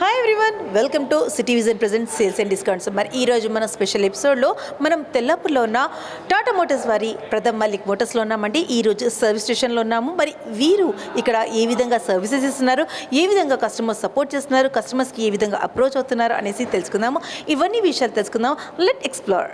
Hi everyone welcome to City Vision present sales and discounts మరి ఈ రోజు మన స్పెషల్ ఎపిసోడ్లో మనం తెల్లపూర్లో ఉన్న టాటా మోటార్స్ వారి ప్రథమ్ మల్లిక్ మోటార్స్లో ఉన్నామండి. ఈ రోజు సర్వీస్ స్టేషన్లో ఉన్నాము. మరి వీరు ఇక్కడ ఏ విధంగా సర్వీసెస్ ఇస్తున్నారు? ఏ విధంగా కస్టమర్స్ సపోర్ట్ చేస్తున్నారు? కస్టమర్స్కి ఏ విధంగా అప్రోచ్ అవుతున్నారు? అనేసి తెలుసుకుందాము. ఇవన్నీ విషయాలు తెలుసుకుందాం. లెట్ ఎక్స్ప్లోర్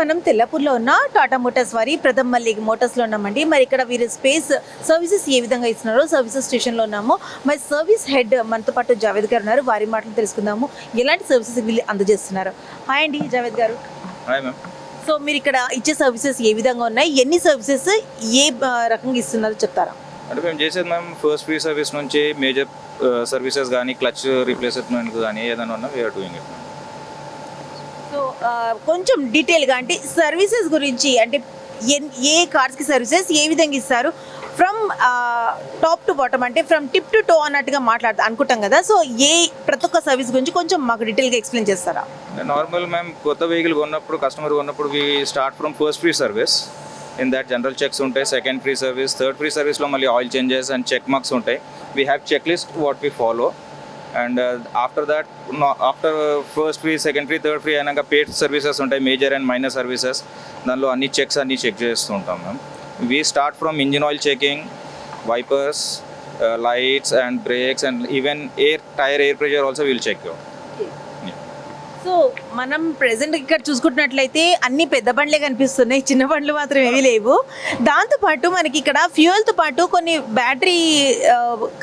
మనం తెల్లపూర్లో ఉన్న టాటా మోటార్స్ వారి ప్రథమ్ మల్లిక్ మోటార్స్లో ఉన్నామండి. మరి ఇక్కడ వీరు స్పేస్ సర్వీసెస్ ఏ విధంగా ఇస్తున్నారో సర్వీసెస్ స్టేషన్లో ఉన్నాము. మరి సర్వీస్ హెడ్ మనతో పాటు జావేద్ గారు ఉన్నారు. వారి మాటలు తెలుసుకుందాము. ఎలాంటి సర్వీసెస్ వీళ్ళు అందజేస్తున్నారు? హాయ్ అండి జావేద్ గారు. Hi ma'am. సో మీరు ఇక్కడ ఇచ్చే సర్వీసెస్ ఏ విధంగా ఉన్నాయి? ఎన్ని సర్వీసెస్ ఏ రకంగా ఇస్తున్నారో చెప్తారా? అంటే మేము చేసేది మ్యామ్ ఫస్ట్ ఫ్రీ సర్వీస్ నుంచి మేజర్ సర్వీసెస్ కానీ క్లచ్ రీప్లేస్మెంట్ కానీ ఏదైనా ఉన్నా వీఆర్ డూయింగ్ ఇట్ సో కొంచెం డీటెయిల్గా అంటే సర్వీసెస్ గురించి అంటే ఏ కార్స్కి సర్వీసెస్ ఏ విధంగా ఇస్తారు? ఫ్రమ్ టాప్ టు బాటమ్ అంటే ఫ్రమ్ టిప్ టు టో అన్నట్టుగా మాట్లాడతా అనుకుంటాం కదా. సో ఏ ప్రతి ఒక్క సర్వీస్ గురించి కొంచెం మాకు డీటెయిల్గా ఎక్స్ప్లెయిన్ చేస్తారా? నార్మల్ మ్యామ్ కొత్త వెహికల్ కొన్నప్పుడు కస్టమర్ కొన్నప్పుడు we start from first free service. In that general checks ఉంటాయి second free service third free సర్వీస్లో మళ్ళీ oil changes and check marks ఉంటాయి. We have check list what we follow and after that after first free second free third free అయినాక paid services ఉంటాయి major and minor services దానిలో అన్ని checks అన్ని check చేస్తూ ఉంటాం ma'am we start from engine oil checking wipers lights and brakes and even air tyre air pressure also will check you so మనం present ఇక్కడ చూసుకుంటున్నట్లయితే అన్ని పెద్ద బండ్లే కనిపిస్తున్నాయి. చిన్న బండ్లు మాత్రం ఏమీ లేవు. దాంతోపాటు మనకి ఇక్కడ ఫ్యూయల్తో పాటు కొన్ని బ్యాటరీ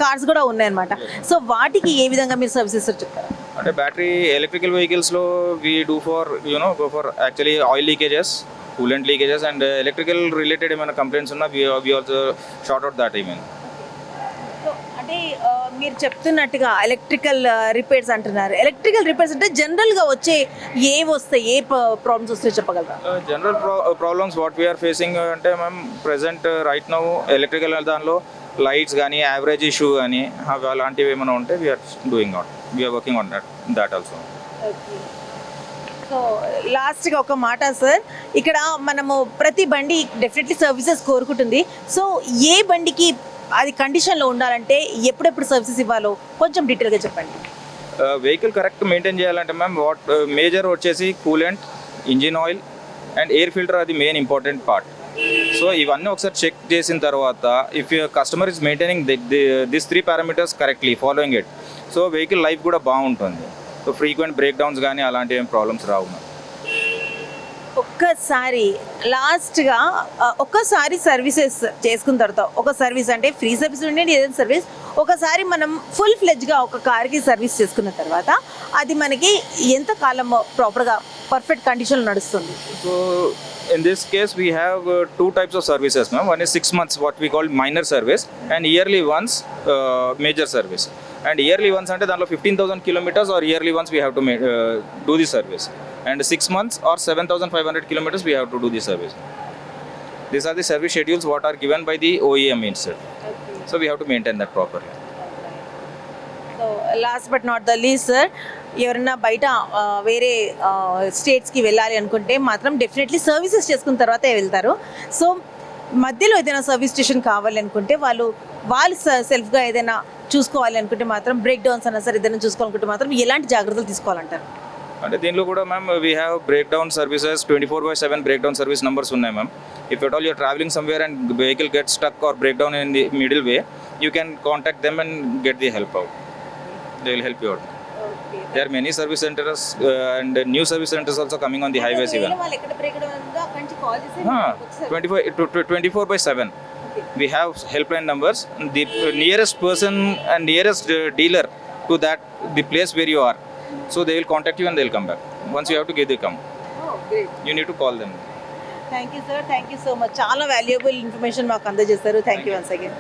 కార్స్ కూడా ఉన్నాయన్నమాట. సో వాటికి ఏ విధంగా మీరు సర్వీసెస్ చెప్తారా అంటే battery electrical వెహికల్స్లో we do for you know go for actually oil leakages coolant leakages and electrical related ఏమైనా కంప్లైంట్స్ ఉన్నా we also short out that even so అంటే మీరు చెప్తున్నట్టుగా ఎలక్ట్రికల్ రిపేర్స్ అంటున్నారు. ఎలక్ట్రికల్ రిపేర్స్ అంటే జనరల్గా వచ్చే ఏ వస్తాయి ఏ ప్రాబ్లమ్స్ వస్తాయో చెప్పగలరా? General problems what we are facing అంటే మేము ప్రజెంట్ రైట్ నౌ ఎలక్ట్రికల్ దానిలో లైట్స్ కానీ యావరేజ్ ఇష్యూ కానీ అవి అలాంటివి ఏమైనా ఉంటే we are doing out we are working on that that also so లాస్ట్గా ఒక మాట సార్ ఇక్కడ మనము ప్రతి బండి డెఫినెట్లీ సర్వీసెస్ కోరుకుంటుంది. సో ఏ బండికి అది కండిషన్లో ఉండాలంటే ఎప్పుడెప్పుడు సర్వీసెస్ ఇవ్వాలో కొంచెం డీటెయిల్గా చెప్పండి. వెహికల్ కరెక్ట్ మెయింటైన్ చేయాలంటే మ్యామ్ వాట్ మేజర్ వచ్చేసి coolant engine oil and air filter అది మెయిన్ ఇంపార్టెంట్ పార్ట్ సో ఇవన్నీ ఒకసారి చెక్ చేసిన తర్వాత if customer is maintaining this three parameters correctly following it so vehicle life కూడా బాగుంటుంది. సో ఫ్రీక్వెంట్ బ్రేక్ డౌన్స్ కానీ అలాంటి ఏం ప్రాబ్లమ్స్ రావు మ్యామ్ ఒక్కసారి లాస్ట్గా ఒక్కసారి సర్వీసెస్ చేసుకున్న తర్వాత ఒక సర్వీస్ అంటే ఫ్రీ సర్వీస్ ఉండండి ఏదైనా సర్వీస్ ఒకసారి మనం ఫుల్ ఫ్లెజ్గా ఒక కార్కి సర్వీస్ చేసుకున్న తర్వాత అది మనకి ఎంత కాలం ప్రాపర్గా పర్ఫెక్ట్ కండిషన్లో నడుస్తుంది so in this case, we have uh, two types of services, ma'am. One is six months, what we call minor service, and yearly ones, uh, major service. And yearly ones అంటే దాంట్లో fifteen thousand kilometres or yearly once we have to do the service and six months or seven thousand five hundred kilometres we have to do the service these are the service schedules what are given by the OEM instead so we have to maintain that properly last but not the least sir ఎవరన్నా బయట వేరే స్టేట్స్కి వెళ్ళాలి అనుకుంటే మాత్రం definitely services చేసుకున్న తర్వాతే వెళ్తారు. సో మధ్యలో ఏదైనా సర్వీస్ స్టేషన్ కావాలి అనుకుంటే వాళ్ళు వాళ్ళు సెల్ఫ్గా ఏదైనా చూసుకోవాలి అనుకుంటే మాత్రం బ్రేక్ డౌన్స్ అన్నా సరే ఏదైనా చూసుకోవాలనుకుంటే మాత్రం ఎలాంటి జాగ్రత్తలు తీసుకోవాలంటారు? అంటే దీనిలో కూడా ma'am we have break down services twenty four by seven break down service numbers ఉన్నాయి ma'am if at all your travelling somewhere and vehicle get stuck or break down in the middle way you can contact them and get the help out they will help you out There are many service centers uh, and new service centers also coming on the highways even. వాళ్ళు ఎక్కడ break down ఉందో అక్కడి నుంచి call చేసి Ah, 24, to- to 24 by 7. We have helpline numbers. The nearest person and nearest uh, dealer to that, the place where you are. So they will contact you and they'll come back. Once you have to give the come, you need to call them. Thank you sir thank you so much చాలా valuable information మాకు అందజేస్తారు thank you once again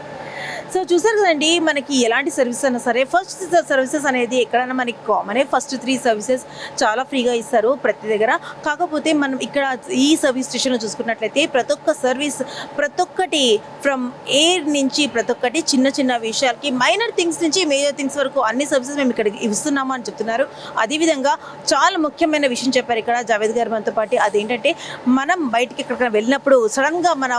so చూసారు కదండి మనకి ఎలాంటి service అయినా సరే first services అనేది ఎక్కడైనా మనకి కామనే ఫస్ట్ త్రీ సర్వీసెస్ చాలా ఫ్రీగా ఇస్తారు ప్రతి దగ్గర. కాకపోతే మనం ఇక్కడ ఈ సర్వీస్ స్టేషన్లో చూసుకున్నట్లయితే ప్రతి ఒక్క సర్వీస్ ప్రతి ఒక్కటి ఫ్రమ్ ఎయిర్ నుంచి ప్రతి ఒక్కటి చిన్న చిన్న విషయాలకి మైనర్ థింగ్స్ నుంచి మేజర్ థింగ్స్ వరకు అన్ని సర్వీసెస్ మేము ఇక్కడ ఇస్తున్నాము అని చెప్తున్నారు. అదేవిధంగా చాలా ముఖ్యమైన విషయం చెప్పారు ఇక్కడ జావేద్ గారు మనతో పాటు. అదేంటంటే మనం బయటికి ఎక్కడికైనా వెళ్ళినప్పుడు సడన్గా మన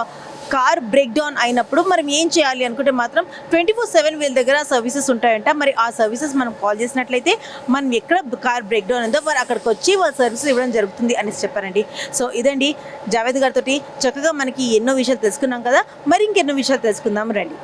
కార్ బ్రేక్ డౌన్ అయినప్పుడు మనం ఏం చేయాలి అనుకుంటే మాత్రం ట్వంటీ ఫోర్ సెవెన్ వీళ్ళ దగ్గర సర్వీసెస్ ఉంటాయంట. మరి ఆ సర్వీసెస్ మనం కాల్ చేసినట్లయితే మనం ఎక్కడ కార్ బ్రేక్ డౌన్ ఉందో వారు అక్కడికి వచ్చి వాళ్ళ సర్వీసెస్ ఇవ్వడం జరుగుతుంది అనేసి చెప్పారండి. సో ఇదండి జావేద్ గారితో చక్కగా మనకి ఎన్నో విషయాలు తెలుసుకున్నాం కదా. మరి ఇంకెన్నో విషయాలు తెలుసుకుందాం రండి.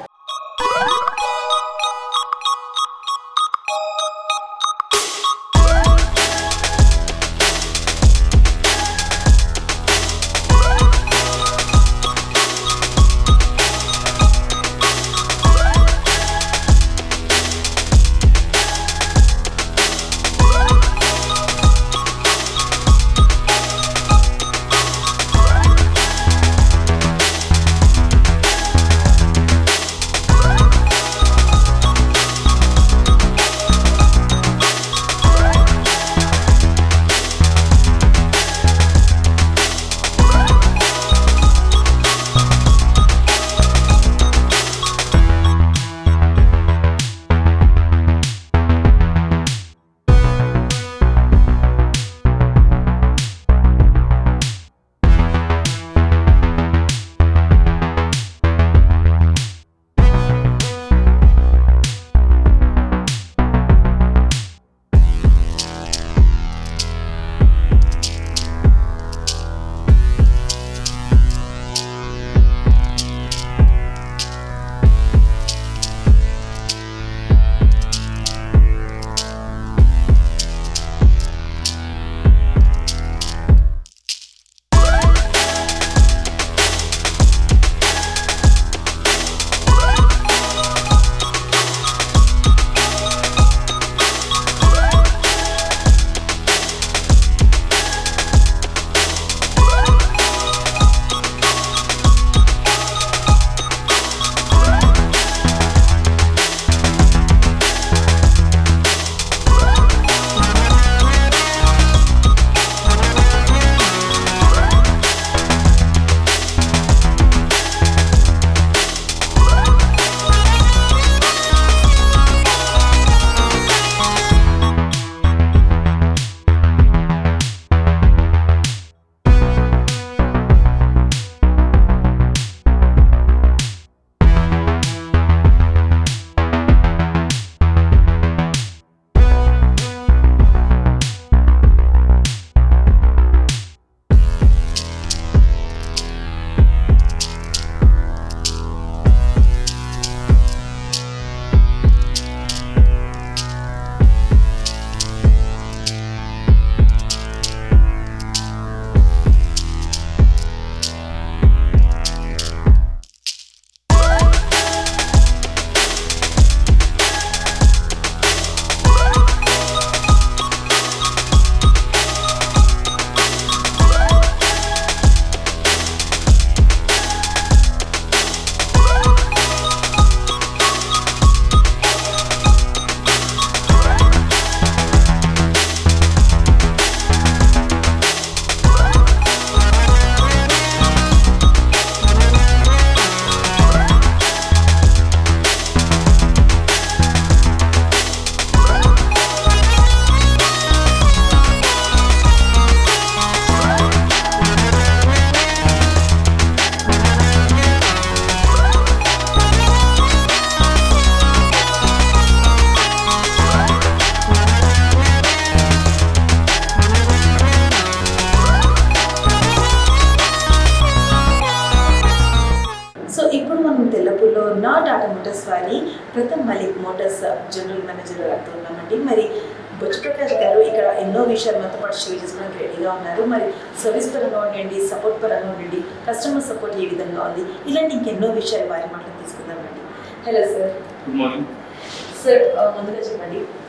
చెప్పండి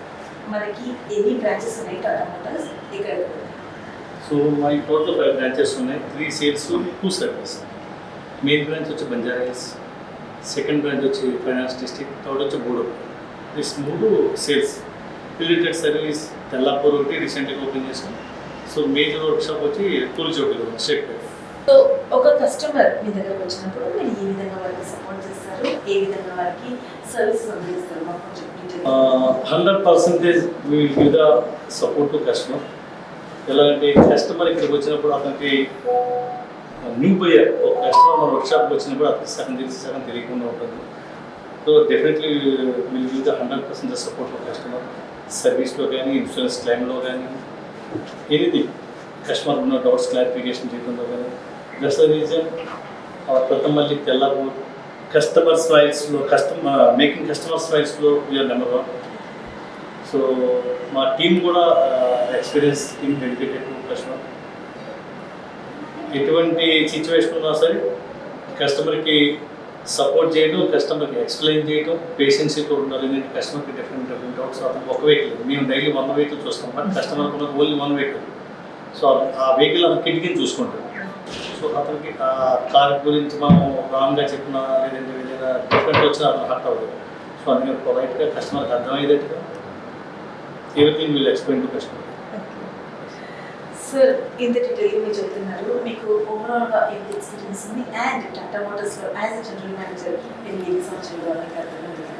మనకి ఎన్ని బ్రాంచెస్ ఉన్నాయి? టాటా మోటార్స్ ఇక్కడ సో మా టోటల్ ఫైవ్ బ్రాంచెస్ ఉన్నాయి. Three sales two service main branch వచ్చి బంజారా హిల్స్ సెకండ్ బ్రాంచ్ వచ్చి ఫైనాన్స్ డిస్ట్రిక్ట్ థర్డ్ వచ్చి బోడో దిస్ మూడు సేల్స్ రిలేటెడ్ సర్వీస్ తెల్లాపూర్ ఒకటి రీసెంట్గా ఓపెన్ చేసాం సో మేజర్ వర్క్ షాప్ వచ్చి స్టేట్ వైఫ్ సో ఒక కస్టమర్ మీ దగ్గరకు వచ్చినప్పుడు మీరు ఏ విధంగా వారికి సపోర్ట్ చేస్తారు? ఏ విధంగా వారికి సర్వీసెస్ అందిస్తారు? మాకు. హండ్రెడ్ పర్సెంటేజ్ మీ మీద సపోర్ట్ టు కస్టమర్. ఎలాగంటే కస్టమర్ ఇక్కడికి వచ్చినప్పుడు అతనికి న్యూ బయర్ ఒక కస్టమర్ మన వర్క్షాప్కి వచ్చినప్పుడు అతనికి సగం తెలిసి సగం తెలియకుండా ఉంటుంది. So definitely will give the hundred percent support for customer. సర్వీస్లో కానీ ఇన్సూరెన్స్ క్లెయిమ్లో కానీ ఎనీథింగ్. కస్టమర్ ఉన్న డౌట్స్ క్లారిఫికేషన్ చేయడంలో కానీ. That's the reason. ప్రథమ మళ్ళీ తెల్లపూర్ కస్టమర్ స్మైల్స్లో కస్టమర్ మేకింగ్ కస్టమర్ స్మైల్స్లో వీఆర్ నెంబర్ వన్ సో మా టీం కూడా experience team dedicated to customer ఎటువంటి సిచ్యువేషన్ ఉన్నా సరే కస్టమర్కి సపోర్ట్ చేయడం కస్టమర్కి ఎక్స్ప్లెయిన్ చేయడం పేషెన్సీతో ఉండాలి ఎందుకంటే కస్టమర్కి డిఫరెంట్ డిఫరెంట్ డౌట్స్ అతను ఒక వెహికల్ మేము డైలీ వన్ వెహికల్ చూస్తాం బట్ కస్టమర్ కూడా ఓన్లీ వన్ వెహికల్ సో ఆ వెహికల్ అతను కిటికీని చూసుకుంటాడు సో అతనికి ఆ కార్ గురించి మనం రాంగ్గా చెప్పినా లేదంటే ఏదైనా డిఫరెంట్ వచ్చినా అతను హర్ట్ అవ్వదు. సో అందుకని పొలైట్గా కస్టమర్కి అర్థమయ్యేటట్టుగా everything will explain to customer sir ఇంత డీటెయిల్ మీరు చెప్తున్నారు. మీకు ఓవరాల్గా ఎంత ఎక్స్పీరియన్స్ ఉంది? అండ్ టాటా మోటార్స్లో యాజ్ అ జనరల్ మేనేజర్ మీరు ఎన్ని సంవత్సరాలు మీకు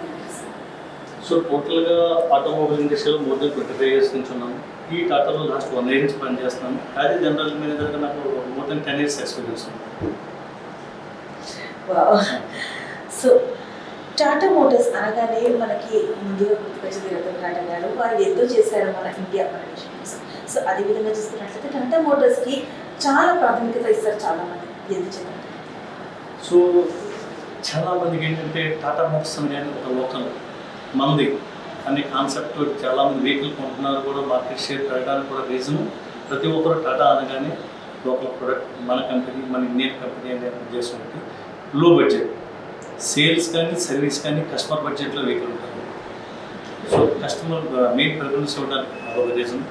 సో టోటల్గా ఆటోమొబైల్ ఇండస్ట్రీలో more than twenty five years నుంచి ఉన్నాను ఈ టాటాలో లాస్ట్ వన్ ఇయర్ నుంచి పనిచేస్తున్నాను యాజ్ ఏ జనరల్ మేనేజర్గా నాకు more than ten years experience so Tata Motors అనగానే మనకి ముందుగా గుర్తుకొచ్చేది రతన్ టాటా గారు. వారు ఎంతో చేశారు మన ఇండియా మన దేశం కోసం సో అదే విధంగా చూసుకున్నట్లయితే టాటా మోటార్స్కి చాలా ప్రాధాన్యత ఇస్తారు చాలా మంది ఎందుకు సో చాలామందికి ఏంటంటే టాటా మోటార్స్ అనేది ఒక లోకల్ మంది. అనే కాన్సెప్ట్ చాలామంది వెహికల్ కొంటున్నారు కూడా మార్కెట్ షేర్ పెరగడానికి కూడా రీజన్ ప్రతి ఒక్కరు టాటా అనగానే లోకల్ ప్రొడక్ట్ మన కంపెనీ మన ఇండియన్ కంపెనీ అనే ఉద్దేశం ఉంది లో బడ్జెట్ సేల్స్ కానీ సర్వీస్ కానీ కస్టమర్ బడ్జెట్లో వెహికల్ ఉంటుంది సో కస్టమర్ మెయిన్ ప్రిఫరెన్స్ ఇవ్వడానికి మరొక రీజన్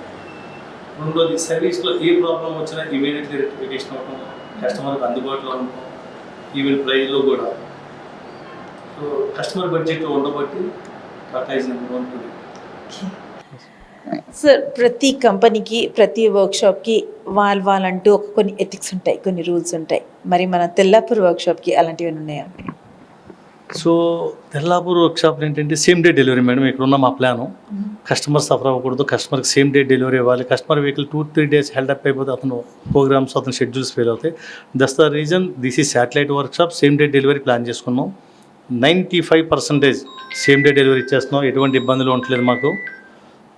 రెండోది సర్వీస్లో ఏ ప్రాబ్లం వచ్చినా ఇమీడియట్లీ రెక్టిఫికేషన్ అవ్వడం కస్టమర్కి అందుబాటులో ఉండటం ఈవెన్ ప్రైస్లో కూడా. సో కస్టమర్ బడ్జెట్ ఉండబట్టి సార్ ప్రతి కంపెనీకి ప్రతి వర్క్షాప్కి వాళ్ళ వాళ్ళంటూ ఒక కొన్ని ఎథిక్స్ ఉంటాయి కొన్ని రూల్స్ ఉంటాయి. మరి మన తెల్లాపూర్ వర్క్షాప్కి అలాంటివి ఉన్నాయా? సో తెల్లాపూర్ వర్క్షాప్ ఏంటంటే సేమ్ డే డెలివరీ మేడం ఇక్కడ ఉన్న మా ప్లాను కస్టమర్ సఫర్ అవ్వకూడదు కస్టమర్కి సేమ్ డే డెలివరీ ఇవ్వాలి. Customer vehicle two three days held up అయిపోతే అతను ప్రోగ్రామ్స్ అతను షెడ్యూల్స్ ఫెయిల్ అవుతాయి. దస్ ద రీజన్ దిస్ ఈ satellite workshop same day delivery plan చేసుకున్నాం. Ninety five percentage same day delivery ఇచ్చేస్తున్నాం ఎటువంటి ఇబ్బందులు ఉండట్లేదు మాకు.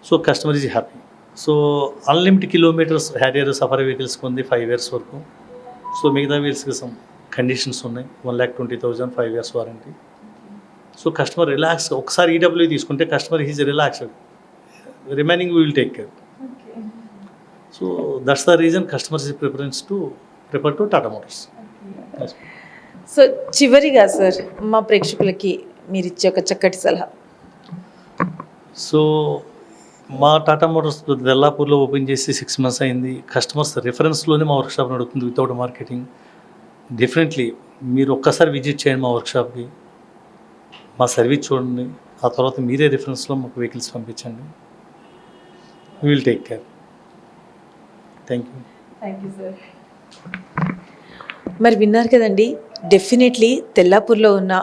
So customer is happy so unlimited kilometres Harrier Safari వెహికల్స్కి ఉంది ఫైవ్ ఇయర్స్ వరకు. సో మిగతా సమ్ కండిషన్స్ ఉన్నాయి. One lakh twenty thousand five years warranty so customer relax ఒకసారి ఈడబ్ల్యూ తీసుకుంటే customer is relaxed remaining will take care so that's the reason customers preference to prefer to Tata Motors so చివరిగా sir మా ప్రేక్షకులకి మీరు ఇచ్చే ఒక చక్కటి సలహా. సో మా టాటా మోటార్స్ దెల్లాపూర్లో ఓపెన్ చేసి సిక్స్ మంత్స్ అయింది. కస్టమర్స్ రిఫరెన్స్లోనే మా వర్క్షాప్ నడుస్తుంది వితౌట్ మార్కెటింగ్ డెఫినెట్లీ మీరు ఒక్కసారి విజిట్ చేయండి మా వర్క్షాప్కి. మా సర్వీస్ చూడండి. ఆ తర్వాత మీరే రిఫరెన్స్లో మాకు వెహికల్స్ పంపించండి. Will take care thank you thank you sir మరి విన్నారు కదండి డెఫినెట్లీ తెల్లాపూర్లో ఉన్న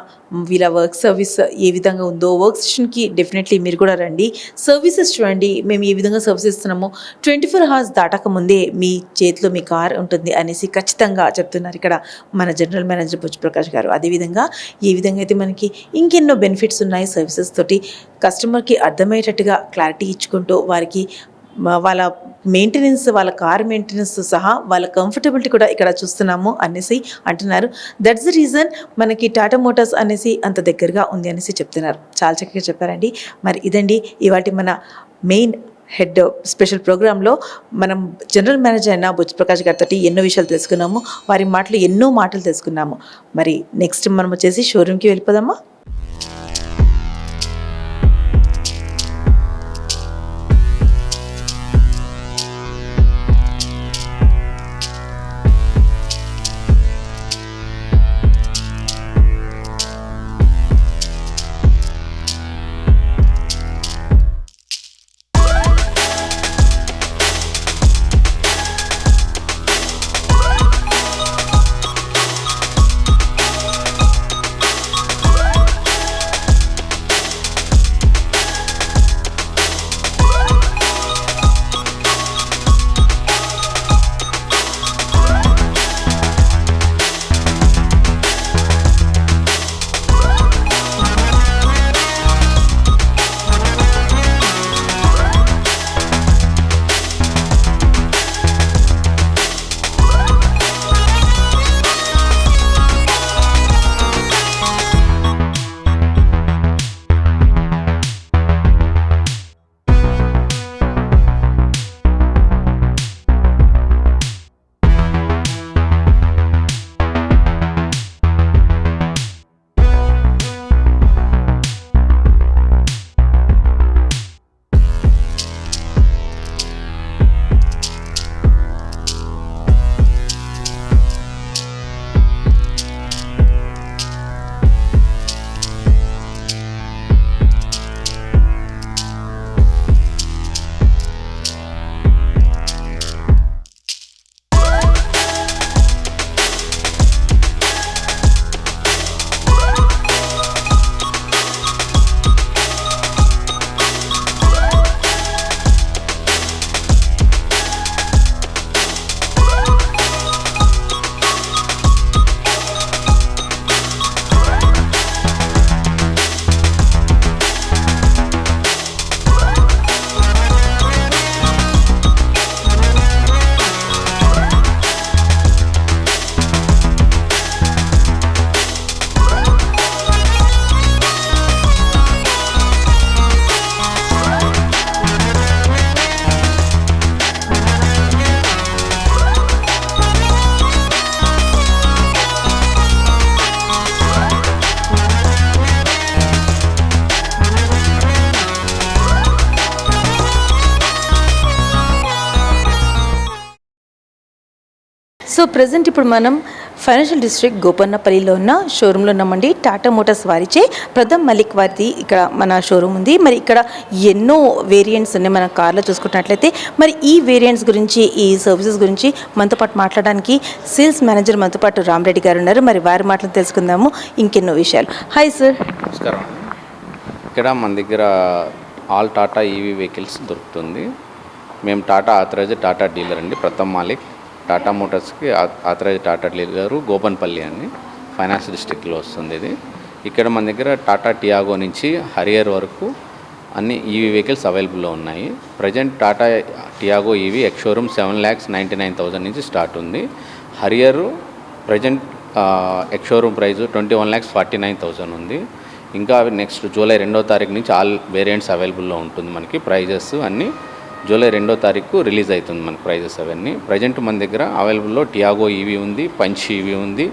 వీళ్ళ వర్క్ సర్వీస్ ఏ విధంగా ఉందో వర్క్ సెషన్కి డెఫినెట్లీ మీరు కూడా రండి. సర్వీసెస్ చూడండి మేము ఏ విధంగా సర్వీస్ ఇస్తున్నామో ట్వంటీ ఫోర్ అవర్స్ దాటక ముందే మీ చేతిలో మీ కార్ ఉంటుంది అనేసి ఖచ్చితంగా చెప్తున్నారు ఇక్కడ మన జనరల్ మేనేజర్ బుజ్ ప్రకాష్ గారు. అదేవిధంగా ఏ విధంగా అయితే మనకి ఇంకెన్నో బెనిఫిట్స్ ఉన్నాయి సర్వీసెస్ తోటి కస్టమర్కి అర్థమయ్యేటట్టుగా క్లారిటీ ఇచ్చుకుంటూ వారికి వాళ్ళ మెయింటెనెన్స్ వాళ్ళ కార్ మెయింటెనెన్స్ సహా వాళ్ళ కంఫర్టబిలిటీ కూడా ఇక్కడ చూస్తున్నాము అనేసి అంటున్నారు. దట్స్ ద రీజన్ మనకి టాటా మోటార్స్ అనేసి అంత దగ్గరగా ఉంది అనేసి చెప్తున్నారు. చాలా చక్కగా చెప్పారండి. మరి ఇదండి ఇవాటి మన మెయిన్ హెడ్ స్పెషల్ ప్రోగ్రాంలో మనం జనరల్ మేనేజర్ అయిన బుజ్ ప్రకాష్ గారితో ఎన్నో విషయాలు తెలుసుకున్నాము. వారి మాటలు ఎన్నో మాటలు తెలుసుకున్నాము. మరి నెక్స్ట్ మనం వచ్చేసి షోరూమ్కి వెళ్ళిపోదామా? సో ప్రజెంట్ ఇప్పుడు మనం ఫైనాన్షియల్ డిస్ట్రిక్ట్ గోపన్నపల్లిలో ఉన్న షోరూంలో ఉన్నామండి. టాటా మోటార్స్ వారిచే ప్రథమ్ మలిక్ వారిది ఇక్కడ మన షోరూమ్ ఉంది. మరి ఇక్కడ ఎన్నో వేరియంట్స్ ఉన్నాయి మన కార్లో చూసుకున్నట్లయితే. మరి ఈ వేరియంట్స్ గురించి ఈ సర్వీసెస్ గురించి మనతో పాటు మాట్లాడడానికి సేల్స్ మేనేజర్ మనతో పాటు రామరెడ్డి గారు ఉన్నారు. మరి వారి మాటలు తెలుసుకుందాము. ఇంకెన్నో విషయాలు. హాయ్ సార్ నమస్కారం. ఇక్కడ మన దగ్గర ఆల్ టాటా ఈవీ వెహికల్స్ దొరుకుతుంది. మేము టాటా ఆథరైజ్ టాటా డీలర్ అండి ప్రథమ్ మాలిక్ టాటా మోటార్స్కి ఆథరైజ్ టాటా డీలర్ గోపన్పల్లి అని ఫైనాన్స్ డిస్ట్రిక్ట్లో వస్తుంది ఇది. ఇక్కడ మన దగ్గర టాటా టియాగో నుంచి హరియర్ వరకు అన్ని ఈవీ వెహికల్స్ అవైలబుల్లో ఉన్నాయి. Present Tata Tiago EV ex showroom seven lakhs ninety nine thousand నుంచి స్టార్ట్ ఉంది. Harrier present ex showroom price twenty one lakhs forty nine thousand ఉంది. ఇంకా అవి నెక్స్ట్ జూలై రెండో తారీఖు నుంచి ఆల్ వేరియంట్స్ అవైలబుల్లో ఉంటుంది మనకి. ప్రైజెస్ అన్నీ జూలై రెండో తారీఖు రిలీజ్ అవుతుంది మనకి ప్రైజెస్ అవన్నీ. ప్రజెంట్ మన దగ్గర అవైలబుల్లో టియాగో ఈవీ ఉంది పంచ్ ఈవీ ఉంది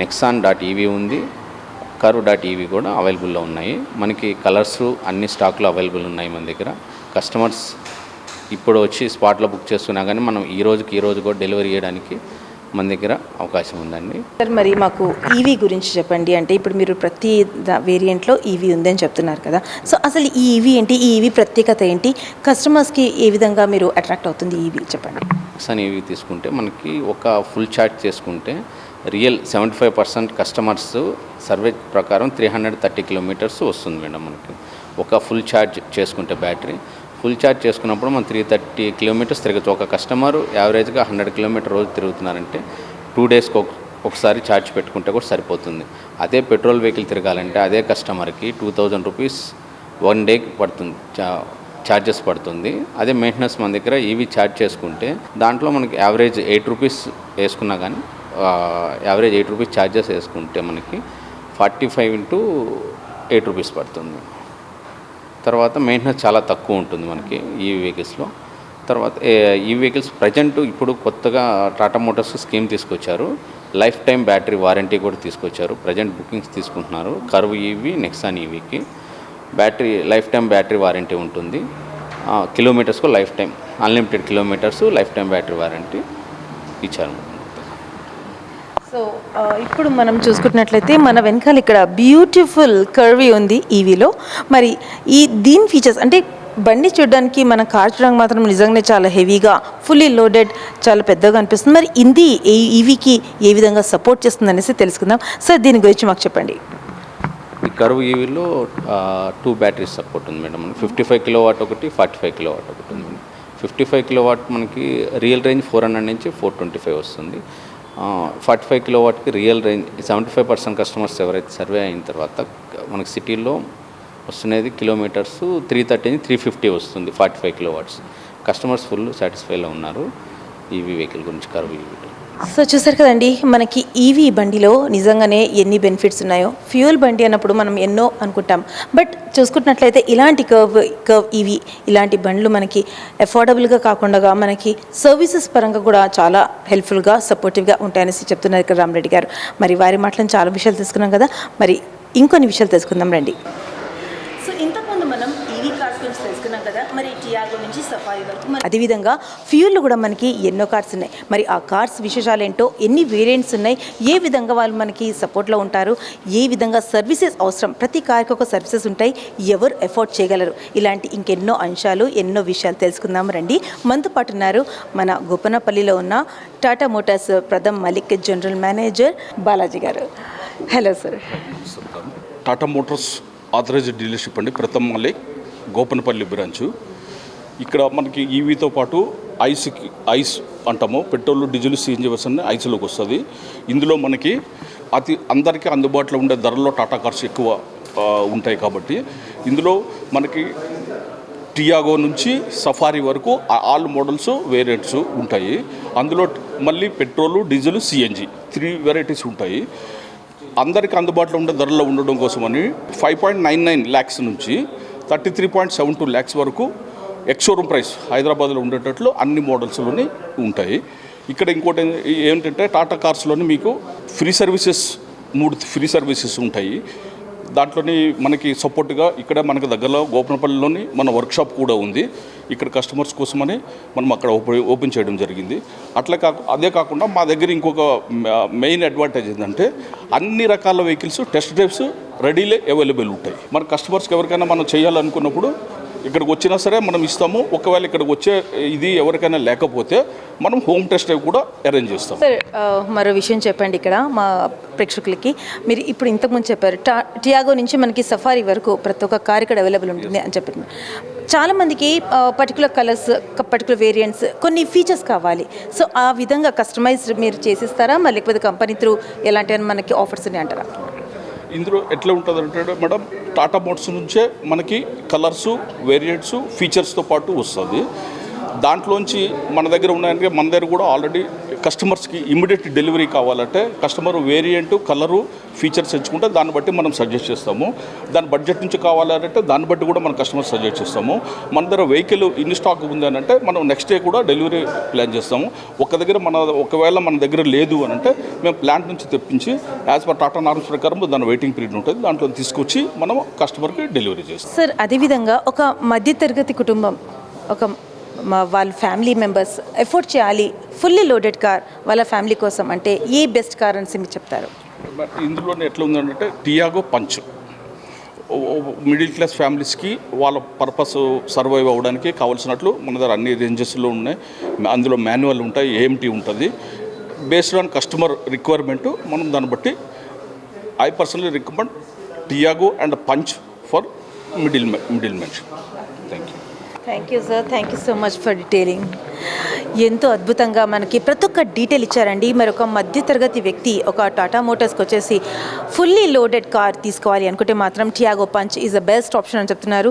నెక్సాన్ డాట్ ఈవీ ఉంది కరు డాట్ ఈవీ కూడా అవైలబుల్లో ఉన్నాయి. మనకి కలర్స్ అన్ని స్టాక్లు అవైలబుల్ ఉన్నాయి మన దగ్గర. కస్టమర్స్ ఇప్పుడు వచ్చి స్పాట్లో బుక్ చేసుకున్నా కానీ మనం ఈ రోజుకి ఈ రోజు కూడా డెలివరీ చేయడానికి మన దగ్గర అవకాశం ఉందండి. సార్ మరి మాకు ఈవీ గురించి చెప్పండి. అంటే ఇప్పుడు మీరు ప్రతి వేరియంట్లో ఈవీ ఉందని చెప్తున్నారు కదా. సో అసలు ఈ ఈవీ ఏంటి? ఈ ఈవీ ప్రత్యేకత ఏంటి? కస్టమర్స్కి ఏ విధంగా మీరు అట్రాక్ట్ అవుతుంది ఈవీ చెప్పండి. నెక్సాన్ ఈవీ తీసుకుంటే మనకి ఒక ఫుల్ చార్జ్ చేసుకుంటే real seventy five percent customers survey ప్రకారం త్రీ హండ్రెడ్ థర్టీ కిలోమీటర్స్ వస్తుంది మేడం మనకి. ఒక ఫుల్ ఛార్జ్ చేసుకుంటే బ్యాటరీ ఫుల్ ఛార్జ్ చేసుకున్నప్పుడు మనం త్రీ థర్టీ కిలోమీటర్స్ తిరగచ్చు ఒక కస్టమర్ యావరేజ్గా హండ్రెడ్ కిలోమీటర్ రోజు తిరుగుతున్నారంటే టూ డేస్కి ఒక ఒకసారి ఛార్జ్ పెట్టుకుంటే కూడా సరిపోతుంది. అదే పెట్రోల్ వెహికల్ తిరగాలంటే అదే కస్టమర్కి టూ థౌజండ్ రూపీస్ వన్ డేకి పడుతుంది ఛార్జెస్ పడుతుంది. అదే మెయింటెనెన్స్ మన దగ్గర ఇవి ఛార్జ్ చేసుకుంటే దాంట్లో మనకి యావరేజ్ ఎయిట్ రూపీస్ వేసుకున్నా కానీ యావరేజ్ ఎయిట్ రూపీస్ ఛార్జెస్ వేసుకుంటే మనకి forty five into eight rupees పడుతుంది. తర్వాత మెయింటెనెన్స్ చాలా తక్కువ ఉంటుంది మనకి ఈ వెహికల్స్లో తర్వాత ఈ వెహికల్స్ ప్రజెంట్ ఇప్పుడు కొత్తగా టాటా మోటార్స్ స్కీమ్ తీసుకొచ్చారు. లైఫ్ టైం బ్యాటరీ వారంటీ కూడా తీసుకొచ్చారు. ప్రజెంట్ బుకింగ్స్ తీసుకుంటున్నారు. కర్వ్ ఈవీ నెక్సాన్ ఈవీకి battery life time battery warranty ఉంటుంది. కిలోమీటర్స్కు lifetime unlimited kilometres lifetime battery warranty ఇచ్చారు. సో uh, ఇప్పుడు మనం చూసుకున్నట్లయితే మన వెనకాల ఇక్కడ బ్యూటిఫుల్ కర్వీ ఉంది ఈవీలో మరి ఈ దీని ఫీచర్స్ అంటే బండి చూడడానికి మన కార్ చూడడానికి మాత్రం నిజంగానే చాలా హెవీగా ఫుల్లీ లోడెడ్ చాలా పెద్దగా అనిపిస్తుంది. మరి ఇది ఈవీకి ఏ విధంగా సపోర్ట్ చేస్తుంది అనేసి తెలుసుకుందాం. సార్ దీని గురించి మాకు చెప్పండి. ఈ కరువు ఈవీలో టూ బ్యాటరీస్ సపోర్ట్ ఉంది madam fifty five kilowatt ఒకటి ఫార్టీ ఫైవ్ కిలో వాట్ ఒకటి ఉంది. ఫిఫ్టీ ఫైవ్ కిలో వాట్ మనకి రియల్ రేంజ్ ఫోర్ హండ్రెడ్ నుంచి ఫోర్ ట్వంటీ ఫైవ్ వస్తుంది. ఫార్టీ ఫైవ్ కిలో వాట్కి real range seventy five percent customers ఎవరైతే survey అయిన తర్వాత మనకి సిటీలో వస్తున్నది కిలోమీటర్స్ త్రీ థర్టీ నుంచి త్రీ ఫిఫ్టీ వస్తుంది forty five kilowatts. Customers full సాటిస్ఫైలో ఉన్నారు. ఈవీ వెహికల్ గురించి కరువు ఈవీ సో చూసారు కదండి మనకి ఈవీ బండిలో నిజంగానే ఎన్ని బెనిఫిట్స్ ఉన్నాయో. ఫ్యూయల్ బండి అన్నప్పుడు మనం ఎన్నో అనుకుంటాం. బట్ చూసుకుంటున్నట్లయితే ఇలాంటి కర్వ్ కర్వ్ ఈవీ ఇలాంటి బండ్లు మనకి అఫోర్డబుల్గా కాకుండా మనకి సర్వీసెస్ పరంగా కూడా చాలా హెల్ప్ఫుల్గా సపోర్టివ్గా ఉంటాయనేసి చెప్తున్నారు ఇక్కడ రామరెడ్డి గారు. మరి వారి మాటలను చాలా విషయాలు తెలుసుకున్నాం కదా. మరి ఇంకొన్ని విషయాలు తెలుసుకుందాం రండి సో ఇంతకుముందు మనం ఈవీ కార్స్ గురించి తెలుసుకున్నాం కదా మరి టియాగో నుంచి సఫారీ వరకు మరి అదేవిధంగా ఫ్యూల్లో కూడా మనకి ఎన్నో కార్స్ ఉన్నాయి. మరి ఆ కార్స్ విశేషాలు ఏంటో ఎన్ని వేరియంట్స్ ఉన్నాయి ఏ విధంగా వాళ్ళు మనకి సపోర్ట్లో ఉంటారు ఏ విధంగా సర్వీసెస్ అవసరం ప్రతి కార్కి ఒక సర్వీసెస్ ఉంటాయి ఎవరు ఎఫోర్డ్ చేయగలరు ఇలాంటి ఇంకెన్నో అంశాలు ఎన్నో విషయాలు తెలుసుకుందాం రండి. మనతో పాటు ఉన్నారు మన గోపనపల్లిలో ఉన్న Tata Motors Pratham Malik general manager Balaji గారు. Hello sir Tata Motors authorised dealership అండి. ప్రథమ్ మలిక్ గోపనపల్లి బ్రాంచు. ఇక్కడ మనకి ఈవీతో పాటు ఐస్కి ఐస్ అంటాము. పెట్రోల్ డీజిల్ సిఎన్జి వర్షన్ ఐస్లోకి వస్తుంది. ఇందులో మనకి అతి అందరికీ అందుబాటులో ఉండే ధరల్లో టాటా కార్స్ ఎక్కువ ఉంటాయి కాబట్టి ఇందులో మనకి టియాగో నుంచి సఫారీ వరకు ఆల్ మోడల్స్ వేరియంట్స్ ఉంటాయి. అందులో మళ్ళీ petrol diesel CNG three varieties ఉంటాయి. అందరికీ అందుబాటులో ఉండే ధరలో ఉండడం కోసమని five point nine nine lakhs నుంచి thirty three point seven two lakhs వరకు ఎక్స్షోరూమ్ ప్రైస్ హైదరాబాద్లో ఉండేటట్లు అన్ని మోడల్స్లోని ఉంటాయి. ఇక్కడ ఇంకోటి ఏంటంటే టాటా కార్స్లోని మీకు ఫ్రీ సర్వీసెస్ మూడు ఫ్రీ సర్వీసెస్ ఉంటాయి. దాంట్లోని మనకి సపోర్ట్గా ఇక్కడ మనకు దగ్గరలో గోపనపల్లిలోని మన వర్క్షాప్ కూడా ఉంది. ఇక్కడ కస్టమర్స్ కోసమని మనం అక్కడ ఓపెన్ ఓపెన్ చేయడం జరిగింది. అట్లా కాకు అదే కాకుండా మా దగ్గర ఇంకొక మెయిన్ అడ్వాంటేజ్ ఏంటంటే అన్ని రకాల వెహికల్స్ టెస్ట్ డ్రైవ్స్ రెడీలే అవైలబుల్ ఉంటాయి. మన కస్టమర్స్కి ఎవరికైనా మనం చేయాలనుకున్నప్పుడు ఇక్కడికి వచ్చినా సరే మనం ఇస్తాము. ఒకవేళ ఇక్కడికి వచ్చే ఇది ఎవరికైనా లేకపోతే మనం హోమ్ టెస్ట్ కూడా అరేంజ్ చేస్తాం సార్ మరో విషయం చెప్పండి ఇక్కడ మా ప్రేక్షకులకి. మీరు ఇప్పుడు ఇంతకుముందు చెప్పారు టా టియాగో నుంచి మనకి సఫారీ వరకు ప్రతి ఒక్క కార్ ఇక్కడ అవైలబుల్ ఉంటుంది అని చెప్పారు. చాలామందికి పర్టికులర్ కలర్స్ పర్టికులర్ వేరియంట్స్ కొన్ని ఫీచర్స్ కావాలి. సో ఆ విధంగా కస్టమైజ్ మీరు చేసిస్తారా? మరి లేకపోతే కంపెనీ త్రూ ఎలాంటి మనకి ఆఫర్స్ ఉన్నాయి అంటారా ఇందులో ఎట్లా ఉంటుంది అంటే మేడం టాటా మోటార్స్ నుంచే మనకి కలర్స్ వేరియంట్స్ ఫీచర్స్తో పాటు వస్తుంది. దాంట్లోంచి మన దగ్గర ఉన్నాయంటే మన దగ్గర కూడా ఆల్రెడీ కస్టమర్స్కి ఇమ్మీడియట్ డెలివరీ కావాలంటే కస్టమర్ వేరియంట్ కలరు ఫీచర్స్ ఎంచుకుంటే దాన్ని బట్టి మనం సజెస్ట్ చేస్తాము. దాని బడ్జెట్ నుంచి కావాలంటే దాన్ని బట్టి కూడా మనం కస్టమర్ సజెస్ట్ చేస్తాము. మన దగ్గర వెహికల్ ఇన్ని స్టాక్ ఉంది అని అంటే మనం నెక్స్ట్ డే కూడా డెలివరీ ప్లాన్ చేస్తాము. ఒక దగ్గర మన ఒకవేళ మన దగ్గర లేదు అని అంటే మేము ప్లాంట్ నుంచి తెప్పించి యాజ్ పర్ టాటా నార్మ్స్ ప్రకారం దాని వెయిటింగ్ పీరియడ్ ఉంటుంది. దాంట్లో తీసుకొచ్చి మనం కస్టమర్కి డెలివరీ చేస్తాం. సార్ అదేవిధంగా ఒక మధ్యతరగతి కుటుంబం ఒక వాళ్ళ ఫ్యామిలీ మెంబర్స్ ఎఫోర్డ్ చేయాలి ఫుల్లీ లోడెడ్ కార్ వాళ్ళ ఫ్యామిలీ కోసం అంటే ఏ బెస్ట్ కార్ అని మీరు చెప్తారు? బట్ ఇందులోనే ఎట్లా ఉందంటే టియాగో పంచ్ మిడిల్ క్లాస్ ఫ్యామిలీస్కి వాళ్ళ పర్పస్ సర్వైవ్ అవ్వడానికి కావాల్సినట్లు మన దగ్గర అన్ని రేంజెస్లో ఉన్నాయి. అందులో మాన్యువల్ ఉంటాయి ఏఎంటీ ఉంటుంది. బేస్డ్ ఆన్ కస్టమర్ రిక్వైర్మెంట్ మనం దాన్ని బట్టి I personally recommend Tiago and Punch for middle middle mention thank you sir thank you so much for detailing ఎంతో అద్భుతంగా మనకి ప్రతి ఒక్క డీటెయిల్ ఇచ్చారండి. మరి ఒక మధ్యతరగతి వ్యక్తి ఒక టాటా మోటార్స్కి వచ్చేసి ఫుల్లీ లోడెడ్ కార్ తీసుకోవాలి అనుకుంటే మాత్రం Tiago Punch is the best option అని చెప్తున్నారు.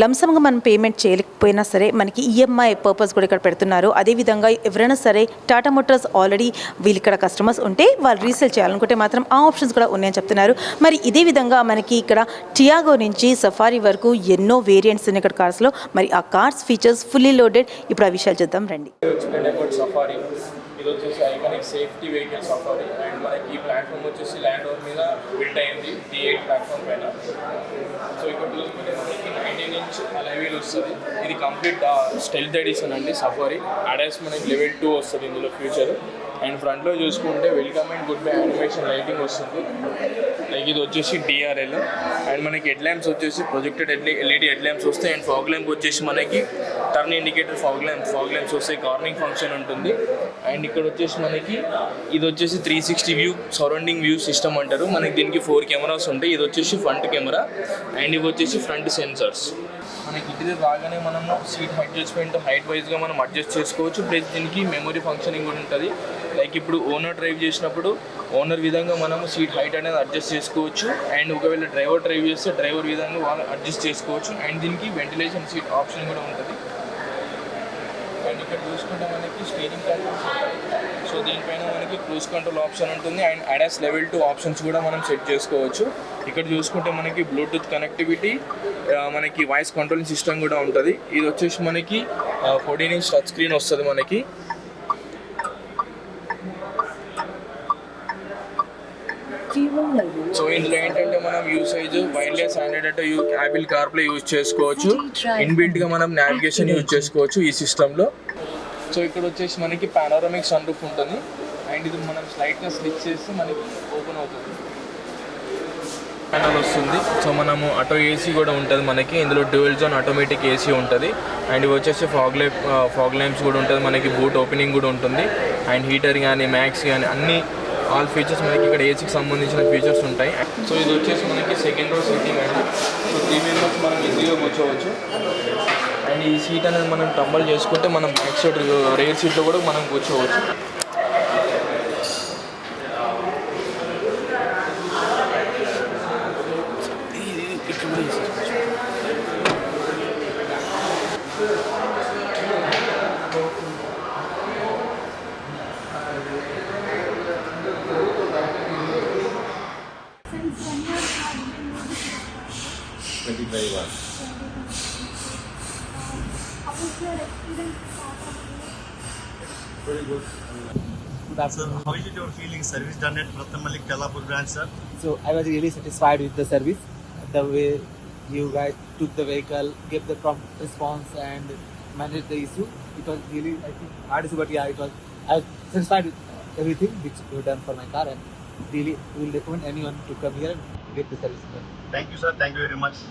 లంసంగా మనం పేమెంట్ చేయలేకపోయినా సరే మనకి ఈఎంఐ పర్పస్ కూడా ఇక్కడ పెడుతున్నారు. అదేవిధంగా ఎవరైనా సరే టాటా మోటార్స్ ఆల్రెడీ వీళ్ళు ఇక్కడ కస్టమర్స్ ఉంటే వాళ్ళు రీసేల్ చేయాలనుకుంటే మాత్రం ఆ ఆప్షన్స్ కూడా ఉన్నాయని చెప్తున్నారు. మరి ఇదే విధంగా మనకి ఇక్కడ టియాగో నుంచి సఫారీ వరకు ఎన్నో వేరియంట్స్ ఉన్నాయి ఇక్కడ కార్స్లో మరి ఆ కార్స్ ఫీచర్స్ ఫుల్లీ లోడెడ్ ఇప్పుడు ఆ విషయాలు చూద్దాం రండి. ఇది వచ్చేసి iconic safety vehicles Safari and మనకి ఈ ప్లాట్ఫామ్ వచ్చేసి ల్యాండ్ ఓవర్ మీద బిల్డ్ అయింది డి ఎయిట్ ప్లాట్ఫామ్ పైన. సో ఇక్కడ చూసుకుంటే మనకి నైన్టీన్ ఇంచ్ అలవీల్ వస్తుంది. ఇది కంప్లీట్ స్టెల్త్ ఎడిషన్ అండి సఫారీ అడాస్ మనకి లెవెల్ టూ వస్తుంది ఇందులో ఫ్యూచర్ అండ్ ఫ్రంట్లో చూసుకుంటే welcome and good bye animation lighting వస్తుంది. లైక్ ఇది వచ్చేసి డిఆర్ఎల్ అండ్ మనకి హెడ్ ల్యాంప్స్ వచ్చేసి ప్రొజెక్టెడ్ ఎల్ఈడి హెడ్ ల్యాంప్స్ వస్తాయి. అండ్ ఫాగ్ ల్యాంప్ వచ్చేసి మనకి turn indicator fog lamp fog lamps వస్తాయి. కార్నింగ్ ఫంక్షన్ ఉంటుంది. అండ్ ఇక్కడ వచ్చేసి మనకి ఇది వచ్చేసి three sixty view surrounding view system అంటారు. మనకి దీనికి ఫోర్ కెమెరాస్ ఉంటాయి. ఇది వచ్చేసి ఫ్రంట్ కెమెరా అండ్ ఇవి వచ్చేసి ఫ్రంట్ సెన్సర్స్ మనకి ఇంటీరియర్ రాగానే మనం సీట్ అడ్జస్ట్మెంట్ హైట్ వైజ్గా మనం అడ్జస్ట్ చేసుకోవచ్చు. ప్లస్ దీనికి మెమరీ ఫంక్షనింగ్ కూడా ఉంటుంది. లైక్ ఇప్పుడు ఓనర్ డ్రైవ్ చేసినప్పుడు ఓనర్ విధంగా మనం సీట్ హైట్ అనేది అడ్జస్ట్ చేసుకోవచ్చు. అండ్ ఒకవేళ డ్రైవర్ డ్రైవ్ చేస్తే డ్రైవర్ విధంగా వాళ్ళు అడ్జస్ట్ చేసుకోవచ్చు. అండ్ దీనికి వెంటిలేషన్ సీట్ ఆప్షన్ కూడా ఉంటుంది. అండ్ ఇక్కడ చూసుకుంటే మనకి స్టీరింగ్ కంట్రోల్స్ సో దీనిపైన మనకి క్రూజ్ కంట్రోల్ ఆప్షన్ ఉంటుంది. And ADAS level two options కూడా మనం సెట్ చేసుకోవచ్చు. ఇక్కడ చూసుకుంటే మనకి బ్లూటూత్ కనెక్టివిటీ మనకి వాయిస్ కంట్రోలింగ్ సిస్టమ్ కూడా ఉంటుంది. ఇది వచ్చేసి మనకి ఫోర్టీన్ ఇంచ్ టచ్ స్క్రీన్ వస్తుంది మనకి సో ఇందులో ఏంటంటే మనం usage wireless Android you Apple CarPlay use చేసుకోవచ్చు. ఇన్బిల్ట్గా మనం నావిగేషన్ యూజ్ చేసుకోవచ్చు ఈ సిస్టంలో సో ఇక్కడ వచ్చేసి మనకి పానోరమిక్ సన్ రూఫ్ ఉంటుంది. అండ్ ఇది మనం స్లైట్గా స్విచ్ చేస్తే మనకి ఓపెన్ అవుతుంది. ప్యానల్ వస్తుంది. సో మనము ఆటో ఏసీ కూడా ఉంటుంది మనకి. ఇందులో డ్యూయల్ జోన్ ఆటోమేటిక్ ఏసీ ఉంటుంది. అండ్ ఇవి వచ్చేసి ఫాగ్ లైప్ ఫాగ్ లైమ్స్ కూడా ఉంటుంది. మనకి బూట్ ఓపెనింగ్ కూడా ఉంటుంది. అండ్ హీటర్ కానీ మ్యాక్స్ కానీ అన్ని ఆల్ ఫీచర్స్ మనకి ఇక్కడ ఏసీకి సంబంధించిన ఫీచర్స్ ఉంటాయి. సో ఇది వచ్చేసి మనకి సెకండ్ రో సీటింగ్ అండి. సో త్రీ మెంబర్స్ మనం ఈజీగా కూర్చోవచ్చు. అండ్ ఈ సీట్ అనేది మనం టంబల్ చేసుకుంటే మనం బ్యాక్ సైడ్ రేర్ సీట్లో కూడా మనం కూర్చోవచ్చు. Done at Ratnamalik Telapur branch, sir? So I was really satisfied with the service, the way you guys took the vehicle, gave the prompt response, and managed the issue. It was really, I think, hard issue, but yeah, it was. I was satisfied with everything which you done for my car, and really will recommend anyone to come here and get the service done. Thank you, sir. Thank you very much.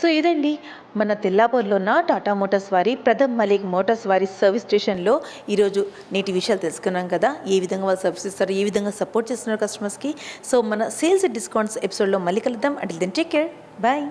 So ఇదండి మన తెల్లాపూర్లో ఉన్న Tata Motors వారి Pratham Malik Motors వారి service స్టేషన్లో ఈరోజు నేటి విషయాలు తెలుసుకున్నాం కదా. ఏ విధంగా వాళ్ళు సర్వీస్ ఇస్తారు ఏ విధంగా సపోర్ట్ చేస్తున్నారు కస్టమర్స్కి సో మన సేల్స్ డిస్కౌంట్స్ ఎపిసోడ్లో మళ్ళీ కలుద్దాం. అంటే దెన్ టేక్ కేర్ బాయ్